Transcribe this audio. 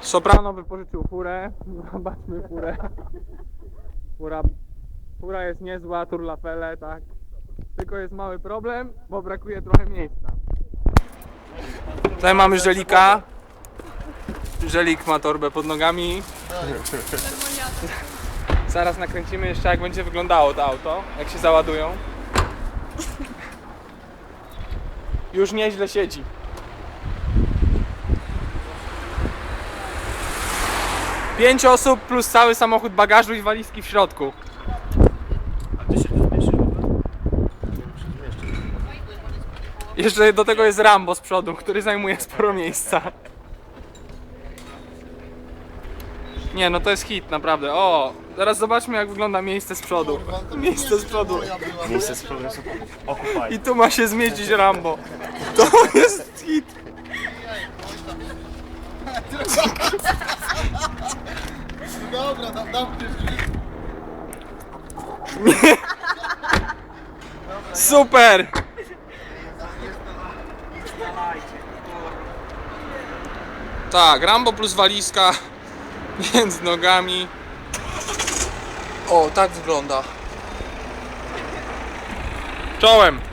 Soprano wypożyczył furę. Zobaczmy furę. Fura, fura jest niezła, turlapele, tak. Tylko jest mały problem, bo brakuje trochę miejsca. Tutaj mamy żelika. Żelik ma torbę pod nogami. Zaraz nakręcimy jeszcze jak będzie wyglądało to auto, jak się załadują. Już nieźle siedzi. Pięć osób plus cały samochód bagażu i walizki w środku. A ty się tu zmieścisz w ogóle? Jeszcze do tego jest Rambo z przodu, który zajmuje sporo miejsca. Nie, no to jest hit, naprawdę. O, zaraz zobaczmy jak wygląda miejsce z przodu. Miejsce z przodu. Miejsce z progresu okupaj. I tu ma się zmieścić Rambo. To jest hit. Super! Tak, Rambo plus walizka między nogami. O, tak wygląda. Czołem!